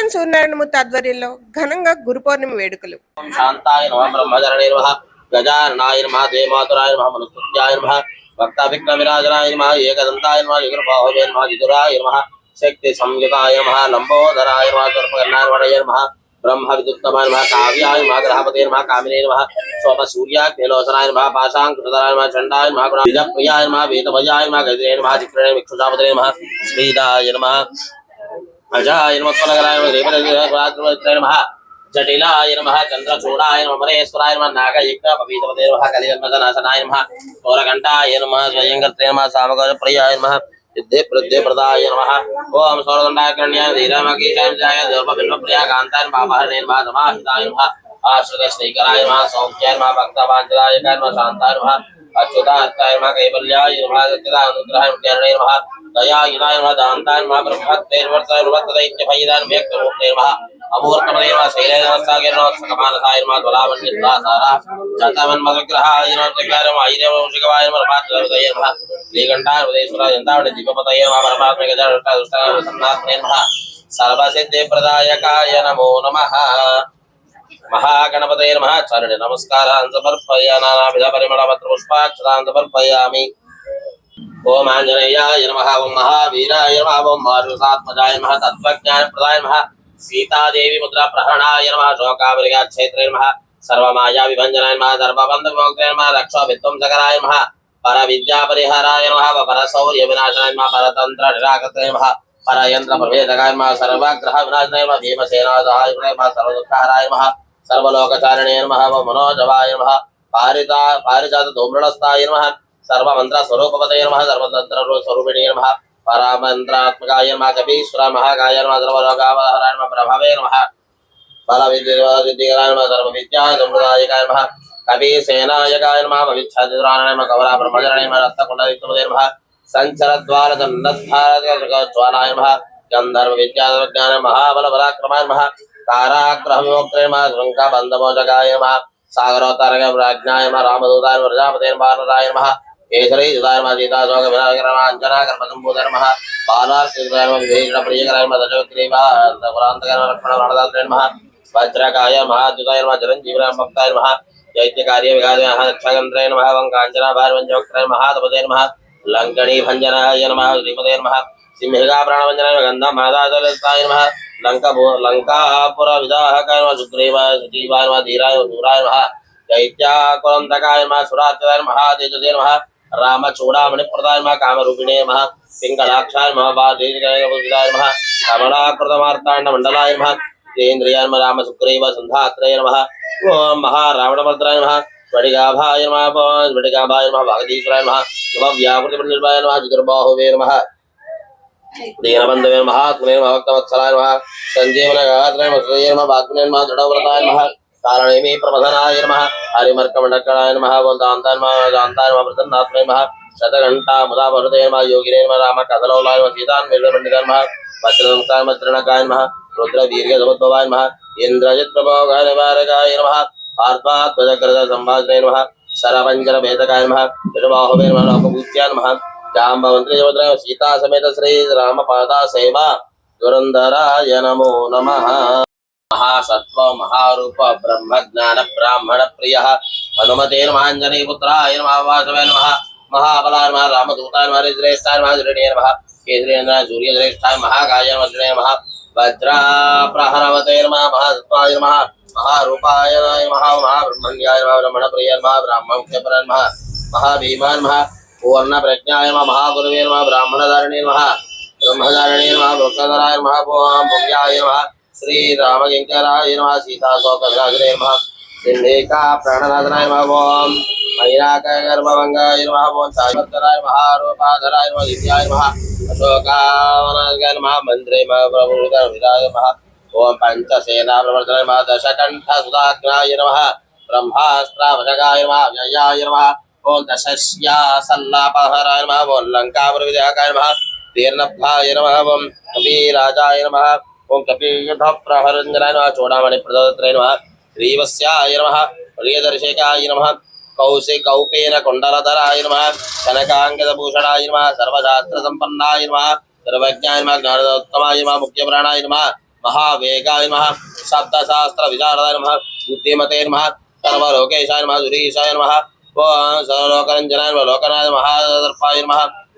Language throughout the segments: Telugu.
శ్రీశైలం సూర్యనారాయణమూర్తి ఆధ్వర్యంలో ఘనంగా గురు పౌర్ణమి వేడుకలు. ఓం నమ దేమాతురాయ నమ మనుస్తుత్యాయ నమ భక్త విరాజనాయ నమ ఏకదంతాయ నమ యుగర్భావే నమ విదురాయ నమ శక్తి సంయుతాయ నమ లంబోదరాయ నమ దుర్పకర్ణాయ నమ బ్రహ్మ విదుత్తమాయ నమ కావ్యాయ నమ గ్రహపతే నమ కామినే నమ సోమ సూర్యాగ్నిలోచనాయ నమ పాశాంకృతరాయ నమ చండాయ నమ గుణ విజప్రియాయ నమ వేదభయాయ నమ గజే నమ చిత్రే విక్షుజాపతే నమ శ్రీదాయ నమ अजाय नमः जटिलाय नमः चंद्रचूड़ाय नमः मरेश्वराय नमः नागयज्ञ पवित्रपदे नमः कलिगन्धनाशनाय नमः सौरघण्टाय नमः स्वयंगत्रे नमः सामगजप्रियाय नमः प्रदे प्रदाय नमः ओम सौरदण्डाकर्ण्याय धीरामकेशाय जय दर्पबिल्वप्रिया कान्ताय पापहरणे नमः नमः आश्रय स्नेकराय नमः सौख्याय नमः भक्तवांजलाय नमः शांताय नमः अच्युताय नमः कैवल्याय नमः सच्चिदानुग्रहाय नमः అనుగ్రహాయ ముఖ్యాయ నమ. దయాయుధాయ నమ. దాంతాయ నమ. బ్రహ్మత్వైర్వర్తాయ నమ. తదైత్యభయిదాయ నమ. పరమాత్మ నమో. నమః. మహాగణపతయ నమస్కారాన్ సమర్పయ. నానాభిధ పరిమళ పత్ర పుష్పాక్షరాన్ సమర్పయామి. ओम आंजनेयाय नमः ओम महावीराय नमः ओम मारुतात्मजाय नमः तत्वज्ञान प्रदाय नमः सीता देवी मुद्रा प्रहरणाय नमः शोकावृगाक्षेत्रे नमः, सर्वमाया विभञ्जनाय नमः, सर्वबन्धविमोक्ताय नमः रक्षा वित्तम जगराय नमः, परविद्यापरिहाराय नमः परसौर्यविनाशाय नमः परतन्त्र निराकृताय नमः परयन्त्र प्रभेदकाय नमः सर्वग्रहविनाशाय नमः, भीमसेनासहाय नमः, सर्वदुःखहराय नमः, सर्वलोकचारिणे नमः मनोजवाय नमः, पारिता पारिजात पारिजातधूम्रणस्ताय नमः సర్వమంత్ర స్వరూపవతయ నమ సర్వతంత్ర స్వరూపిణి నమ పరమంత్రాత్మకాయ నమ కపీశ్వర మహాకాయ నమ సర్వలోకావహరాయ నమ ప్రభావే నమ బల విద్యుద్ధికరాయ నమ సర్వ విద్యా సంప్రదాయకాయ నమ కవి సేనాయకాయ నమ విచ్ఛాదిరాయ నమ కవల బ్రహ్మచరాయ నమ రక్తకుండలిత్మదే నమ సంచర ద్వార జ్వాలాయ నమ గంధర్వ విద్యాజ్ఞాన మహాబల పరాక్రమాయ నమ కారాగ్రహ విముక్తే నమ శృంఖ బంధమోచకాయ నమ సాగరోత్తరగ ప్రాజ్ఞాయ నమ రామదూతాయ నమ ప్రజాపతే నమ రాయ నమ కేసరీ సుధాయ నమ సీతాశోక వినాయక నమ అంజనా కర్మసంభూత నమ బాలార్చితాయ నమ విభీషణ ప్రియకరాయ నమ దశవక్రీవ పురాంతకాయ నమ లక్ష్మణ ప్రణదాత్రే నమ వజ్రకాయ మహాద్యుతాయ నమ చిరంజీవి నమ భక్తాయ నమ చైత్యకార్య విగాయ నమ రక్షగంత్రే నమ వంకాంచన భారవంజవక్త్రే నమ మహాతపతే నమ లంకణీ భంజనాయ నమ శ్రీమతే నమ సింహిగా ప్రాణవంజనాయ నమ గంధ మాదాచలితాయ నమ లంక లంకాపుర విదాహకాయ నమ సుగ్రీవ సుజీవాయ నమ ధీరాయ దూరాయ నమ దైత్యాకులంతకాయ నమ సురార్చితాయ నమ మహాతేజతే నమ రామ చూడామణి ప్రదాయ నమ కామరూపిణే నమ పింగళాక్షాయ నమ బాధీర్ఘాయ నమ కమలాకృతమార్తాండ మండలాయ నమ జితేంద్రియాయ నమ రామ సుగ్రీవ సంధాత్రయ నమ ఓం మహారావణభద్రాయ నమ స్ఫటికాభాయ నమ స్ఫటికాభాయ నమ భాగదీశ్వరాయ నమ నమ వ్యాపృతి నిర్భాయ నమ చతుర్బాహువే నమ దీనబంధవే మహాత్మనే నమ భక్తవత్సలాయ నమ సంజీవన గాత్రే నమ శ్రేయ నమ భాగ్నే నమ దృఢవ్రతాయ నమ कारणेमि प्रबधनाय नम। हरिमर्कमंडकाय नम। वन्दान्ताय नमः गान्ताय नमः। प्रसन्नात्मय नमः। शतघण्टा मुदा भरते नमः। योगिने नमः। रामकदलौलाय नमः। सीतान् मिलपण्डिताय नमः। वज्रनमस्कार वज्रणकाय नमः। रुद्रवीर्यसमुद्भवाय नमः। इन्द्रजित्प्रभोगाय निवारकाय नमः। आर्पाध्वजकृतसम्भाजने नम। शरपञ्जरभेदकाय नम। निर्वाहवे नमः। लोकपूज्याय नमः। जाम्बवन्त्रिजवद्रय सीता समेत श्रीरामपादा सेवा दुरंधराय नमो नमः। महासत्व महारूप ब्रह्म ज्ञान ब्राह्मण प्रिय हनुमते नमाजनी पुत्राय नमः नमः, महाबलाय नमः, रामदूताय नमः श्रेष्ठाय नमः श्रेणीय नमः केसरेन्द्राय महाकाय नमः श्रेणीय नमः वज्राप्रहरवते नमः महासत्वाय नमः, महारूपाय नमः, महाब्रह्मण्याय नमः ब्रह्मण प्रिय नमः ब्राह्मण नमः महाभीमान नमः पूर्ण प्रज्ञाय नमः, महागुरुवे नमः, ब्राह्मणधारिणे नमः, ब्रह्मधारिणे नमः वृक्षधराय नमः भोगाय नमः श्रीरामकिङ्कराय नमः सीताशोकग्राग्रे नमः। प्राणनाथनाय नमः ॐ मैराकाय महारूपाधराय नमः दिव्याय मन्त्रे नमः प्रभुविराय ॐ पञ्चसेनाप्रवर्तनाय नमः व्ययाय नमः। ॐ दशस्यासल्लापहराय नमः। ॐ लङ्काप्रविदयकाय नमः। तीर्णभ्याय नमः। नमः। ఓం కపియుధ ప్రహరంజనాయ నమ చూడమణి ప్రదత్రయ నమ శ్రీవస్యాయ నమ ప్రియదర్శకాయ నమ కౌశి కౌపేన కుండలధరాయ నమ కనకాంగదభూషణాయ నమ సర్వశాస్త్ర సంపన్నాయ నమ సర్వజ్ఞాయ నమ జ్ఞానోత్తమాయ నమ ముఖ్యప్రాణాయ నమ మహావేగాయ నమ శబ్దశాస్త్ర విశారదాయ నమ బుద్ధిమతే నమ సర్వలోకేశాయ నమ సురీశాయ నమ సర్వలోకరంజనాయ నమ లోకనాథ మహాదర్పాయ నమ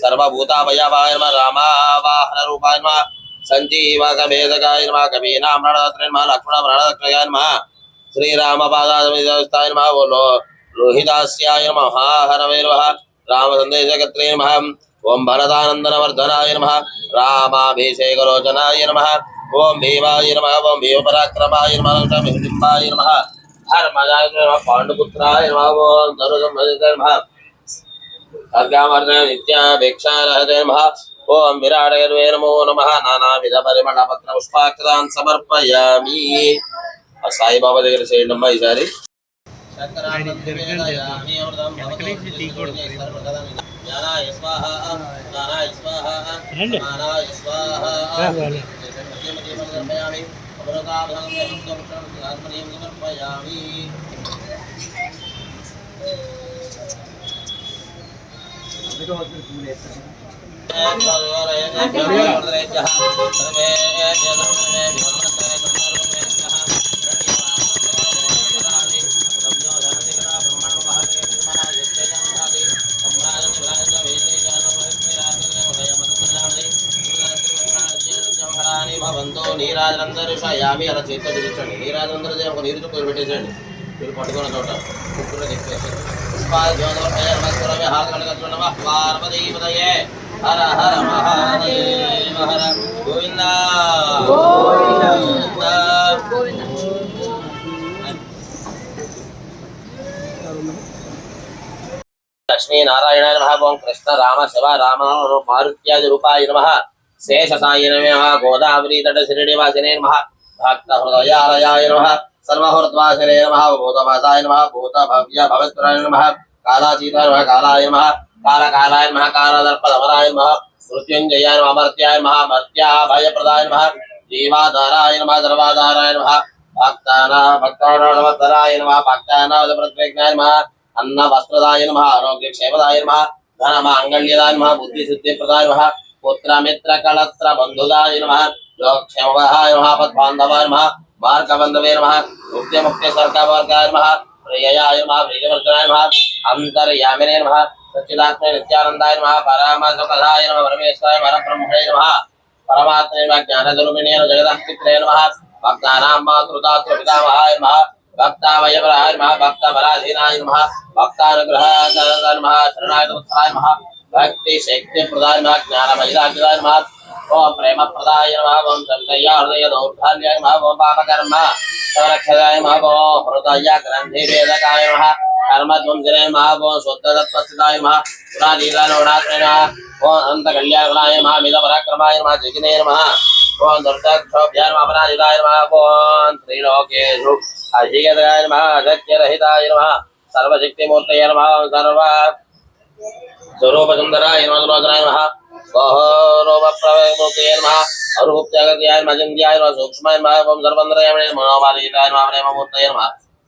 సర్వభూతాభయాభాయ నమ రామావాహన రూపాయ నమ సంజీవాకభేదకాయ నమ కవీనాం ప్రణదత్రయ నమ లక్ష్మణ ప్రణదత్రయ నమ శ్రీరామపాదాయ నమ ఓ లోహిదాస్యాయ నమ హరవే నమ రామసందేశకత్రే నమ ఓం భరదానందనవర్ధనాయ నమ రామాభిషేకలోచనాయ నమ ఓం భీమాయ నమ ఓం భీమపరాక్రమాయ నమ నమ హర్మదాయ నమ పాండుపుత్రాయ నమ ఓం ధనుసం నిత్యాభిక్షారహతే నమ ఓం విరాడయర్వే నమో నమ. నానావిధ పరిమళ పత్ర పుష్పాక్షరాన్ సమర్పయామి. ఆ సాయిబాబా దగ్గర చేయండి అమ్మా ఈసారి. సమర్పయామి నీరాజులందరూ సమర్పయామి అలా చేతితో చూపించండి నీరాజులందరూ ఒక నీరు చుక్కలు పెట్టేసండి మీరు పట్టుకున్న చోట ముక్కులో తిప్పేసి పుష్పాలు జ్యోతి కడగచ్చు నమ పార్వతీపదయే हर हर महादेव हर गोविंदा। लक्ष्मी नारायण नम ओं कृष्ण राम शिव राम मारुत्यादि रूपाय शेष शेषसाय नम गोदावरी तट श्रीनिवास नम। भक्त हृदयालयाय नम नमः सर्वहृद्वासिने नमः नम भूत भव्य भवत्राय नम कालाचीता नम, कालाय नम। కాలకాలాయ నమ కాలదర్పదమరాయ నమ మృత్యుంజయాయ అమర్త్యాయ నమ మర్త్యాభయప్రదాయ మహ జీవాధారాయ నమ సర్వాధారాయ నమ భక్తానా భక్తానామధరాయ నమ భక్తానాద ప్రత్యేకాయ నమ అన్న వస్త్రదాయ నమ ఆరోగ్య క్షేమదాయ నమ ధన మాంగళ్యదాయ నమ బుద్ధి సిద్ధి ప్రదాయ నమ పుత్ర మిత్ర కళత్ర బంధుదాయ నమ యోగక్షేమవహాయ నమ పద్బాంధవాయ నమ మార్గబంధవే నమ ముక్తి ముక్తి సర్గవర్గాయ నమ ప్రియయాయ నమ ప్రియవర్గనాయ నమ అంతర్యామినే నమ सच्चिदात्मे नित्यानन्दाय नमः परमासुकलाय नमः, परमेश्वराय परब्रह्मणे नमः। परमात्मने नमः, ज्ञानस्वरूपिणे नमः भक्तानां मातृदातृपितामहाय नमः। भक्तावयवराय नमः, भक्तबलाधीनाय नमः। भक्तानुग्रहाय नमः नमः। भक्तिशक्तिप्रदाय नमः नमः। प्रेम प्रदाय नमः हृदय नमः ओम नमः नमः। कर्मध्वंसिने महा ओं स्वत्तदत्तस्थिताय महा पुरादीलालोणात्रे नमः ओं अन्तकल्याणकलाय महा मिलपराक्रमाय नमः, जगिने नमः। ओं दुर्दक्षोभ्याय नमः, अपराजिताय नमः। ओं त्रिलोकेषु अशिगताय नमः, अगत्यरहिताय नमः। सर्वशक्तिमूर्तये नमः ओं सर्व स्वरूपसुन्दराय नमः गुणोदराय नमः। स्वरूपप्रवेशमूर्तये नमः अरुप्त्यागत्याय नमः जिन्द्याय नमः, सूक्ष्माय नमः ओं सर्वन्द्रयामणे मनोवादयिताय नमः, प्रेममूर्तये नमः।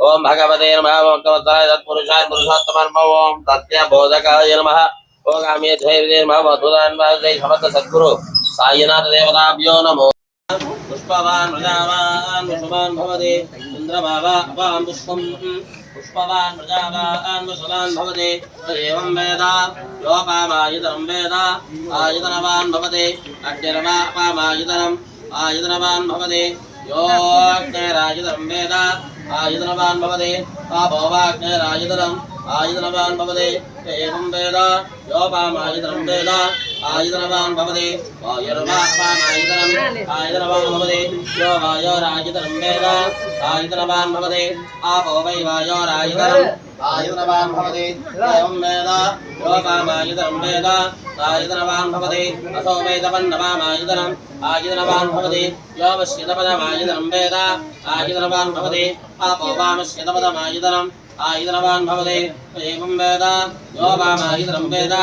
ఓం భగవతే నమ ఓం కమత్తరాయ తత్పురుషాయ పురుషోత్తమ నమ ఓం సత్యబోధకాయ నమ. ఓం కామ్యేధ్వైర్యే నమ ఓం అద్భుతాయ నమ జై సమర్థ సద్గురు. సాయినాథ దేవతాభ్యో నమో. పుష్పవాన్ ప్రజావాన్ పుష్పవాన్ భవతి. చంద్రబాబా అపాం పుష్పం. పుష్పవాన్ ప్రజావాన్ పుష్పవాన్ భవతి. ఏవం వేద. యోపామాయుతరం వేద. ఆయుధనవాన్ భవతి. అగ్నిరవా అపామాయుతనం ఆయుతనవాన్ భవతి. యోగ్నేరాయుతరం వేద. ఆయుతనవాన్ భవతి పాపోవాగ్నేరాయుతనం ఆయుధనవాన్ భవతి ఏవం వేద యోపామాయుధనం వేద ఆయుధనవాన్ భవతి వాయుర్వాపామాయుధనం ఆయుధనవాన్ భవతి యో వాయోరాయుధనం వేద ఆయుధనవాన్ భవతి ఆపో వై వాయోరాయుధనం आयुधनवान् भवति एवं वेद योगामायुधनं वेद आयुधनवान् भवति असो वेदपन्नवामायुधनम् आयुधनवान् भवति यो वश्यतपदमायुधनं वेद आयुधनवान् भवति आपो वामश्यतपदमायुधनम् आयुधनवान् भवति एवं वेद यो वामायुधनं वेद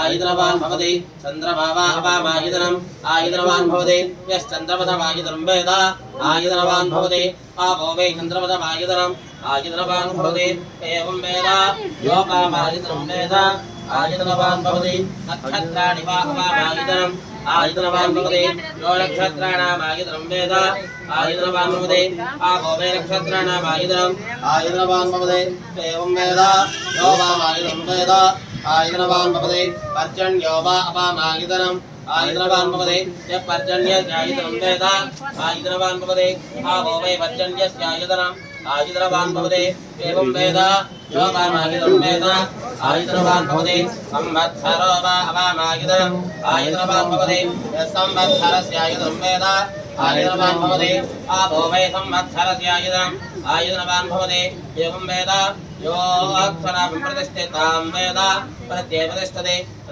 आयुधनवान् भवति चन्द्रमा वा अवामायुधनम् आयुधनवान् भवति यश्चन्द्रपदमायुधनं वेद आयुधनवान् भवति आपो वै चन्द्रपदमायुधनम् आयुधनवान् भवति एवं वेद यो वामायुधनं वेद आयुधनवान् भवति नक्षत्राणि वा अवामायुधनम् आयुधनवान् भवति यो नक्षत्राणाम् आयुधनं वेद आयुधनवान् भवति आपो वै नक्षत्राणाम् आयुधनम् आयुधनवान् भवति एवं वेद यो वामायुधनं वेद आयुधनवान् भवति पर्जन्यो वा अपामायुधनम् आयुधनवान् भवति यः पर्जन्यस्यायुधनं वेद आयुधनवान् भवति आपो वै पर्जन्यस्यायुधनम् आयुधनवान् भवति एवं वेद यो वामायुधनं वेद आयुधनवान् भवति संवत्सरो वा अवामायुधनम् आयुधनवान् भवति यः संवत्सरस्यायुधनं वेद आयुधनवान् भवति आपो वै संवत्सरस्यायुधनम् आयुधनवान् भवति एवं वेद यो अक्षरां प्रतिष्ठितां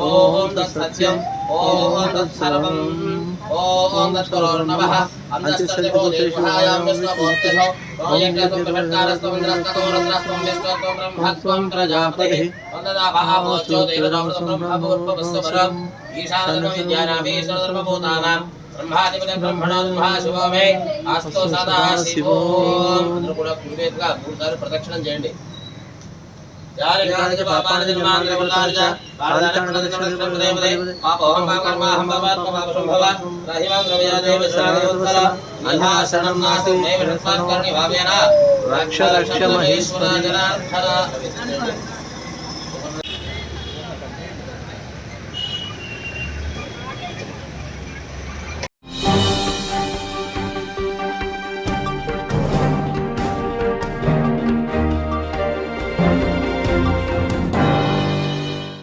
ఓం తత్సత్యం ఓం ఓం తత్కరోర్ణవః అంతఃస్థితోదేహాయాం విశ్వమూర్తిలో ఓయేకత్వం ప్రవర్తారస్తం ప్రదక్షిణం చేయండి. యాని కాని చ పాపాని చ మాంద్ర కృతాని చ పాదాని ప్రణతి నమస్కృత దేవదే పాపోహం పాకర్మాహం పాపాత్మ పాపసంభవ రహిమాం ద్రవ్యా దేవ శ్రాదేవత్సల అన్యాశరణం నాస్తి మే విష్ణుత్వాత్కర్ణి భావేన రక్ష రక్ష మహేశ్వరి. జనార్దన